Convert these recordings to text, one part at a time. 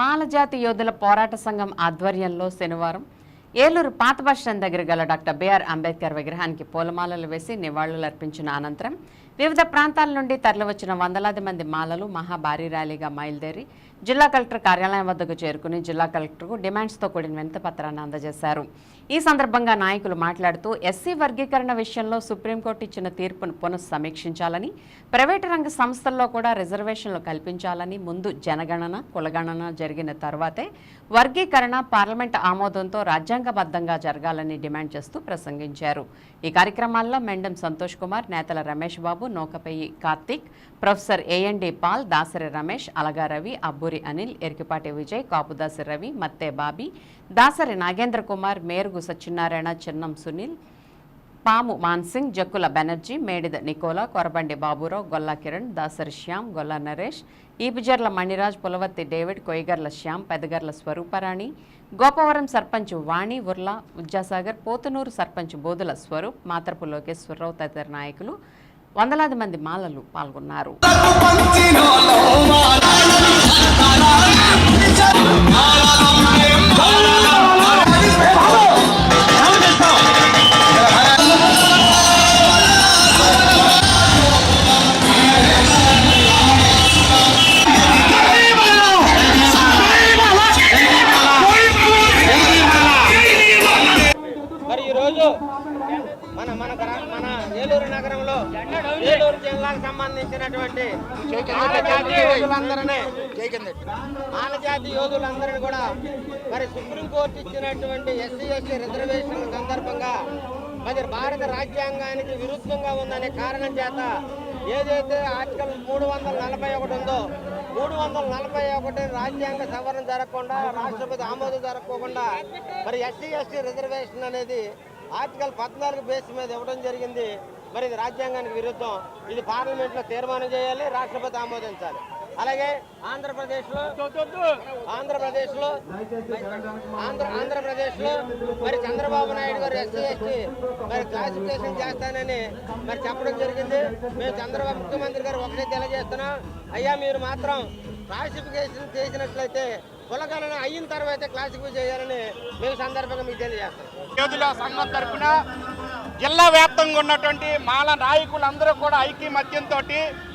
మాలజాతి యోధుల పోరాట సంఘం ఆధ్వర్యంలో శనివారం ఏలూరు పాత బస్టాండ్ దగ్గర గల డాక్టర్ బిఆర్ అంబేద్కర్ విగ్రహానికి పూలమాలలు వేసి నివాళులర్పించిన అనంతరం వివిధ ప్రాంతాల నుండి తరలివచ్చిన వందలాది మంది మాలలు మహా భారీ ర్యాలీగా బయలుదేరి జిల్లా కలెక్టర్ కార్యాలయం వద్దకు చేరుకుని జిల్లా కలెక్టర్కు డిమాండ్స్తో కూడిన వినతి పత్రాన్ని అందజేశారు. ఈ సందర్భంగా నాయకులు మాట్లాడుతూ ఎస్సీ వర్గీకరణ విషయంలో సుప్రీంకోర్టు ఇచ్చిన తీర్పును పునఃసమీక్షించాలని ప్రైవేటు రంగ సంస్థల్లో కూడా రిజర్వేషన్లు కల్పించాలని ముందు జనగణన కులగణన జరిగిన తర్వాతే వర్గీకరణ పార్లమెంట్ ఆమోదంతో రాజ్యాంగబద్ధంగా జరగాలని డిమాండ్ చేస్తూ ప్రసంగించారు. ఈ కార్యక్రమాల్లో Mendam Santosh Kumar Netala Ramesh Babu Naukapeyi Karthik professor and Paul Dasari Ramesh Alagaravi Abburi Anil Erikipati Vijay Kapudasi Ravi Matte Bobby Dasari Nagendra Kumar Merugu Satyanarayana Chinnam Sunil Pamu Mansingh Jakkula Banerjee Medida Nicola Korabandi Baburao Golla Kiran Dasari Shyam Golla Naresh Epijarla Maniraj Pulavarthi David Koyyagarla Shyam Pedagarla Swaruparani Gopavaram sarpanch Vani Urla Vidyasagar Potunuru sarpanch Bodhula Swaroop మాతరపు Lokeswararao తదితర నాయకులు వందలాది మంది మాలలు పాల్గొన్నారు. మాలలు మన మన మన ఏలూరు నగరంలో ఏలూరు జిల్లాకు సంబంధించినటువంటి మానజాతి యోధులందరినీ మానజాతి యోధులందరినీ కూడా మరి సుప్రీంకోర్టు ఇచ్చినటువంటి ఎస్సీ ఎస్టీ రిజర్వేషన్ సందర్భంగా మరి భారత రాజ్యాంగానికి విరుద్ధంగా ఉందనే కారణం చేత ఏదైతే ఆర్టికల్ మూడు వందల నలభై ఒకటి ఉందో మూడు వందల నలభై ఒకటి రాజ్యాంగ సవరణ జరగకుండా రాష్ట్రపతి ఆమోదం జరగకుండా మరి ఎస్సీ ఎస్టీ రిజర్వేషన్ అనేది ఆర్టికల్ పద్నాలుగు బేస్ మీద ఇవ్వడం జరిగింది. మరి ఇది రాజ్యాంగానికి విరుద్ధం. ఇది పార్లమెంట్లో తీర్మానం చేయాలి రాష్ట్రపతి ఆమోదించాలి. అలాగే ఆంధ్రప్రదేశ్లో ఆంధ్రప్రదేశ్లో ఆంధ్ర ఆంధ్రప్రదేశ్లో మరి చంద్రబాబు నాయుడు గారు ఎస్సీ ఎస్టీ మరి క్లాసిఫికేషన్ చేస్తానని మరి చెప్పడం జరిగింది. మేము చంద్రబాబు ముఖ్యమంత్రి గారు ఒకటే తెలియజేస్తున్నాం. అయ్యా మీరు మాత్రం క్లాసిఫికేషన్ చేసినట్లయితే కులగణన అయిన తర్వాత క్లాసిఫై చేయాలని మేము సందర్భంగా మీకు తెలియజేస్తాం సంఘం తరఫున జిల్లా వ్యాప్తంగా ఉన్నటువంటి మాల నాయకులందరూ కూడా ఐక్యమత్యంతో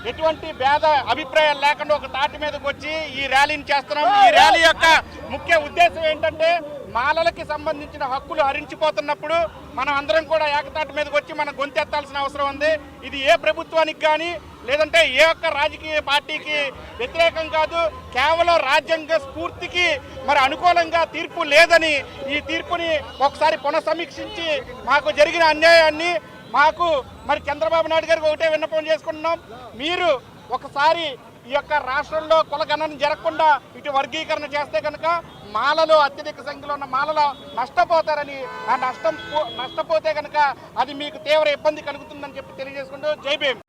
ఎటువంటి భేద అభిప్రాయాలు లేకుండా ఒక తాటి మీదకి వచ్చి ఈ ర్యాలీని చేస్తున్నాం. ఈ ర్యాలీ యొక్క ముఖ్య ఉద్దేశం ఏంటంటే మాలలకి సంబంధించిన హక్కులు హరించిపోతున్నప్పుడు మనం అందరం కూడా ఏకతాటి మీదకి వచ్చి మనం గొంతెత్తాల్సిన అవసరం ఉంది. ఇది ఏ ప్రభుత్వానికి కానీ లేదంటే ఏ ఒక్క రాజకీయ పార్టీకి వ్యతిరేకం కాదు. కేవలం రాజ్యాంగ స్ఫూర్తికి మరి అనుకూలంగా తీర్పు లేదని ఈ తీర్పుని ఒకసారి పునఃసమీక్షించి మాకు జరిగిన అన్యాయాన్ని మాకు మరి చంద్రబాబు నాయుడు గారికి ఒకటే విన్నపం చేసుకుంటున్నాం. మీరు ఒకసారి ఈ యొక్క రాష్ట్రంలో కులగణన జరగకుండా ఇటు వర్గీకరణ చేస్తే కనుక మాలలో అత్యధిక సంఖ్యలో ఉన్న మాలలో నష్టపోతారని ఆ నష్టం పో- నష్టపోతే కనుక అది మీకు తీవ్ర ఇబ్బంది కలుగుతుందని చెప్పి తెలియజేసుకుంటూ జై భీమ్.